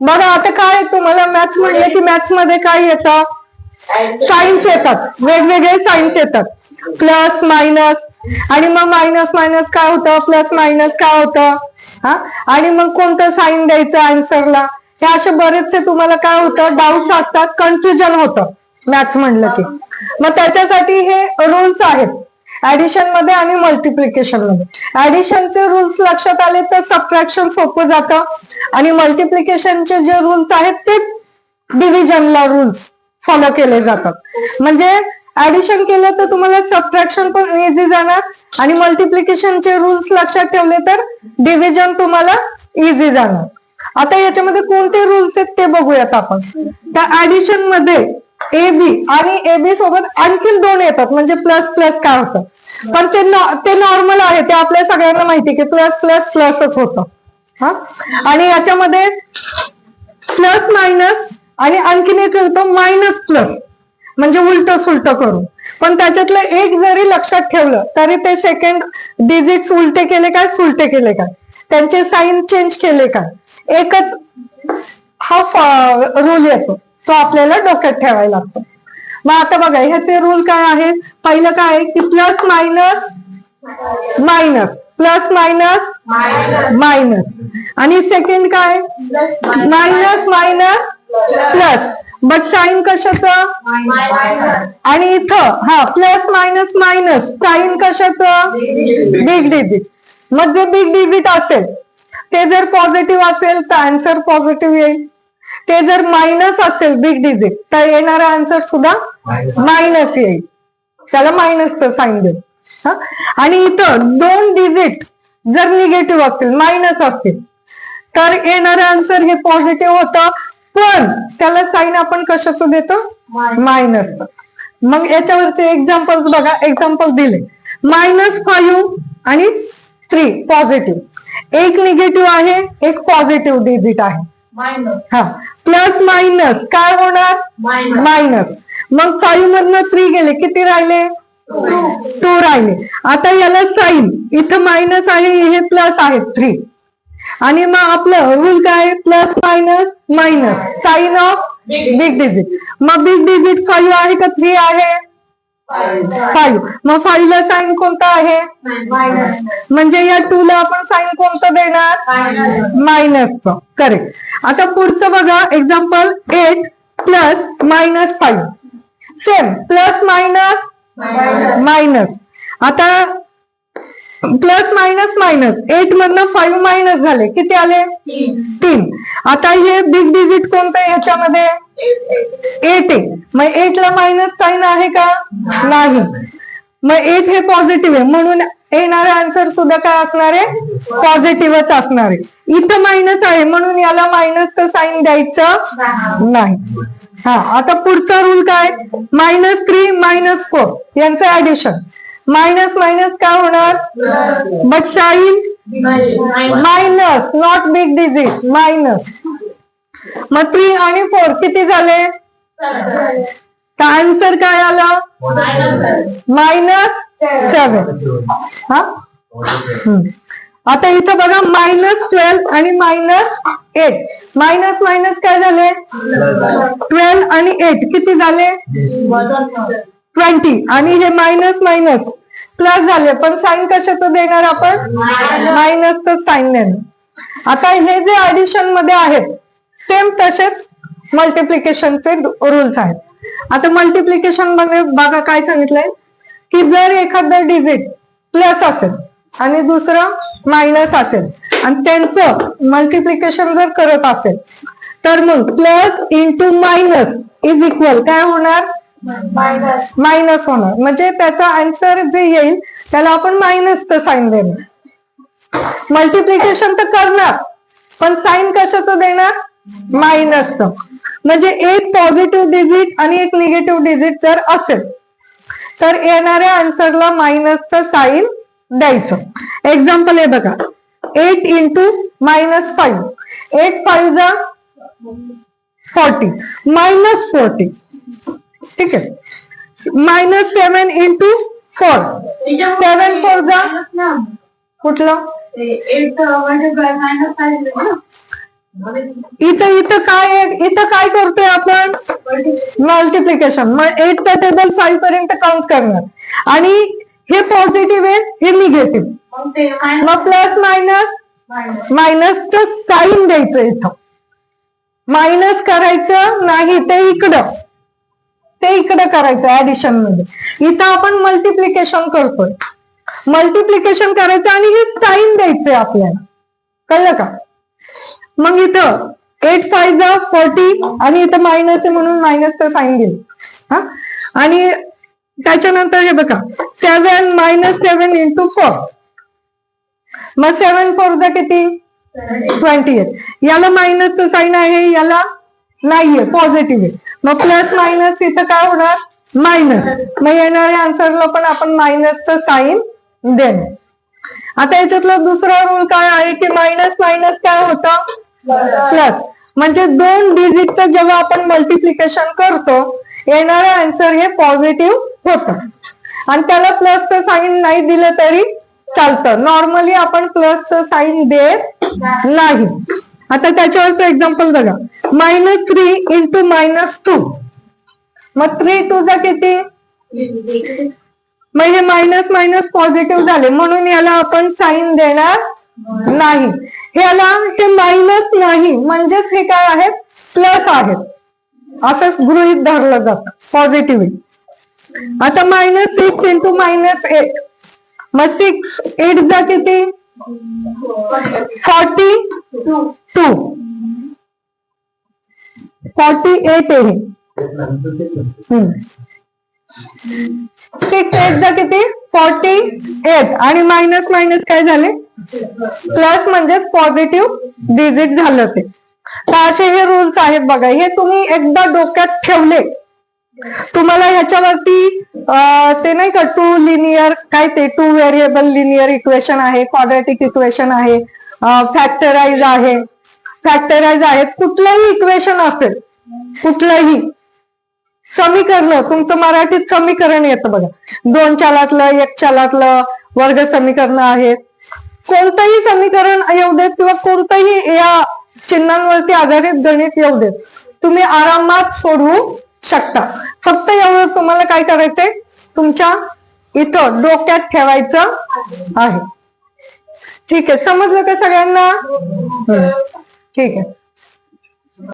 बघा आता काय तुम्हाला मॅथ्स म्हणलं की मॅथ्समध्ये काय येतं? साईन्स येतात. वेगवेगळे साईन्स येतात. प्लस मायनस आणि मग मायनस मायनस काय होतं? प्लस मायनस काय होतं? हा? आणि मग कोणतं साईन द्यायचं आन्सरला हे असे बरेचसे तुम्हाला काय होतं? डाऊट्स असतात. कन्फ्युजन होतं. मॅथ्स म्हणलं की. मग त्याच्यासाठी हे रूल्स आहेत. ऍडिशनमध्ये आणि मल्टिप्लिकेशनमध्ये. ऍडिशनचे रूल्स लक्षात आले तर सबट्रॅक्शन सोपं जातं. आणि मल्टिप्लिकेशनचे जे रूल्स आहेत ते डिव्हिजनला रूल्स फॉलो केले जातात. म्हणजे ऍडिशन केलं तर तुम्हाला सबट्रॅक्शन पण इझी जाणार. आणि मल्टिप्लिकेशनचे रूल्स लक्षात ठेवले तर डिव्हिजन तुम्हाला इझी जाणार. आता याच्यामध्ये कोणते रूल्स आहेत ते बघूयात आपण. त्या ऍडिशनमध्ये ए बी आणि ए बी सोबत आणखीन दोन येतात. म्हणजे प्लस प्लस काय होतं? पण ते ते नॉर्मल आहे. ते आपल्या सगळ्यांना माहिती की प्लस प्लस प्लसच होतं. हा? आणि याच्यामध्ये प्लस मायनस आणि आणखीन एक होतो मायनस प्लस म्हणजे उलट सुलट करून. पण त्याच्यातलं एक जरी लक्षात ठेवलं तरी ते सेकंड डिजिट्स उलटे केले काय सुलटे केले काय? त्यांचे साईन चेंज केले काय? एकच हा रूल येतो. तो आपल्याला डोक्यात ठेवायला लागतो. मग आता बघा ह्याचे रूल काय आहेत? पहिलं काय आहे की plus minus minus plus minus minus आणि सेकंड काय? Minus minus plus but sign कशाचं? आणि इथं हा प्लस मायनस मायनस साईन कशाचं? बिग डिजिट मग जे बिग डिजिट असेल ते जर पॉझिटिव्ह असेल तर आन्सर पॉझिटिव्ह येईल. ते जर मायनस असेल बिग डिजिट तर येणारा आन्सर सुद्धा मायनस येईल. त्याला मायनसचं साईन देऊ. हा? आणि इथं दोन डिजिट जर निगेटिव्ह असतील मायनस असतील तर येणारं आन्सर हे पॉझिटिव्ह होतं. पण त्याला साईन आपण कशाचं देतो? मायनस मग याच्यावरचे एक्झाम्पल बघा. एक्झाम्पल दिले. मायनस फाईव्ह आणि थ्री पॉझिटिव्ह एक निगेटिव्ह आहे एक पॉझिटिव्ह डिजिट आहे. हा. Plus minus. काय होणार? मायनस. मग फाईव्ह मधनं थ्री गेले. किती राहिले? टू राहिले. आता याला साईन इथं मायनस आहे हे प्लस आहे थ्री आणि मग आपलं रूल काय? Plus minus minus sign of big digit मग बिग डिजिट फाईव्ह आहे का? थ्री आहे? फाईव्ह. मग फाईव्ह ला साईन कोणता आहे? म्हणजे या टू ला आपण साईन कोणतं देणार? मायनसचं. करेक्ट. आता पुढचं बघा example eight plus minus five same plus minus. Minus आता प्लस मायनस मायनस एट मधनं फाईव्ह मायनस झाले. किती आले? तीन. आता हे बिग डिजिट कोणतं आहे ह्याच्यामध्ये एट आहे मग एट ला मायनस साईन आहे का? नाही. मग एट हे पॉझिटिव्ह आहे. म्हणून येणारा आन्सर सुद्धा काय असणार आहे? पॉझिटिव्हच असणार आहे. इथं मायनस आहे. म्हणून याला मायनसचं साईन द्यायचं नाही. हा. आता पुढचा रूल काय? मायनस थ्री मायनस फोर यांचं ऍडिशन मायनस मायनस काय होणार? But sign minus not big digit minus मग थ्री आणि फोर किती झाले? तर आन्सर काय आलं? मायनस सेवन हा. आता इथं बघा मायनस ट्वेल्व आणि मायनस एट मायनस मायनस काय झाले? ट्वेल्व आणि एट किती झाले? ट्वेंटी आणि हे मायनस मायनस प्लस झाले पण साईन कशाचं देणार आपण? मायनसच साईन देणार आता हे जे ऍडिशनमध्ये आहेत सेम तसेच मल्टिप्लिकेशनचे रूल्स आहेत. आता मल्टिप्लिकेशनमध्ये बघा काय सांगितलंय? की जर एखादं डिजिट प्लस असेल आणि दुसरं मायनस असेल आणि त्यांचं मल्टिप्लिकेशन जर करत असेल तर मग plus into minus is equal काय होणार? मायनस होणार. म्हणजे त्याचा आन्सर जे येईल त्याला आपण मायनसचं साईन देणार. मल्टिप्लिकेशन तर करणार पण साईन कशाचं देणार? मायनसचं म्हणजे एक पॉझिटिव्ह डिजिट आणि एक निगेटिव्ह डिजिट जर असेल तर येणाऱ्या आन्सरला मायनसचं साईन द्यायचं. एक्झाम्पल आहे बघा. Eight into minus five eight five जा फोर्टी मायनस फोर्टी ठीक आहे? Minus seven into four seven four जा कुठलं? इथं इथं काय इथं काय करतोय आपण? मल्टिप्लिकेशन मग एटचा टेबल फाईव्ह पर्यंत काउंट करणार. आणि हे पॉझिटिव्ह आहे हे निगेटिव्ह मग प्लस मायनस मायनसचं साईन द्यायचं इथं. मायनस करायचं नाही ते इकडं. ते इकडं करायचं ऍडिशनमध्ये. इथं आपण मल्टिप्लिकेशन करतोय. मल्टिप्लिकेशन करायचं आणि हे साईन द्यायचंय आपल्याला. कळलं का? मग इथं एट फाईव्ह जा फोर्टी आणि इथं मायनस आहे म्हणून मायनसचं साईन घेईल हा? आणि त्याच्यानंतर हे बघा seven minus seven into four मग सेवन फोर जा किती? ट्वेंटी एट याला मायनसचं साईन आहे याला नाहीये पॉझिटिव्ह आहे. मग प्लस मायनस इथं काय होणार? मायनस मग येणाऱ्या आन्सरला पण आपण मायनसचं साईन देणार. आता याच्यातला दुसरा रूल काय आहे की मायनस मायनस काय होतं? प्लस म्हणजे दोन डिजिटचं जेव्हा आपण मल्टिप्लिकेशन करतो येणारं आन्सर हे पॉझिटिव्ह होतं. आणि त्याला प्लसचं साईन नाही दिलं तरी चालतं. नॉर्मली आपण प्लसचं साईन देत नाही. आता त्याच्यावरचं एक्झाम्पल बघा. Minus three into minus two मग थ्री टू जा किती? मग हे मायनस मायनस पॉझिटिव्ह झाले. म्हणून याला आपण साईन देणार नाही. ह्याला हे मायनस नाही. म्हणजेच हे काय आहे? प्लस आहेत असंच गृहित धरलं जातं. पॉझिटिव्ह आता minus six into minus eight मग सिक्स एट जा किती? फॉर्टी टू फॉर्टी एट आहे. सिक्स एट जा किती? फॉर्टी एट आणि मायनस मायनस काय झाले? प्लस म्हणजे पॉझिटिव्ह डिजिट झालं ते. तर असे हे रूल्स आहेत बघा. हे तुम्ही एकदा डोक्यात ठेवले. तुम्हाला ह्याच्यावरती ते नाही का टू लिनियर काय ते टू व्हेरिएबल लिनियर इक्वेशन आहे क्वाड्रेटिक इक्वेशन आहे फॅक्टराइज आहे. फॅक्टराइज आहे. कुठलंही इक्वेशन असेल कुठलंही समीकरण तुमचं मराठीत समीकरण येतं बघा. दोन चालातलं एक चालातलं वर्ग समीकरण आहेत. कोणतंही समीकरण येऊ देत किंवा कोणतंही या चिन्हांवरती आधारित गणित येऊ देत तुम्ही आरामात सोडवू शकता. फक्त एवढं तुम्हाला काय करायचंय? तुमच्या इथं डोक्यात ठेवायचं आहे. ठीक आहे समजलं का सगळ्यांना? ठीक आहे.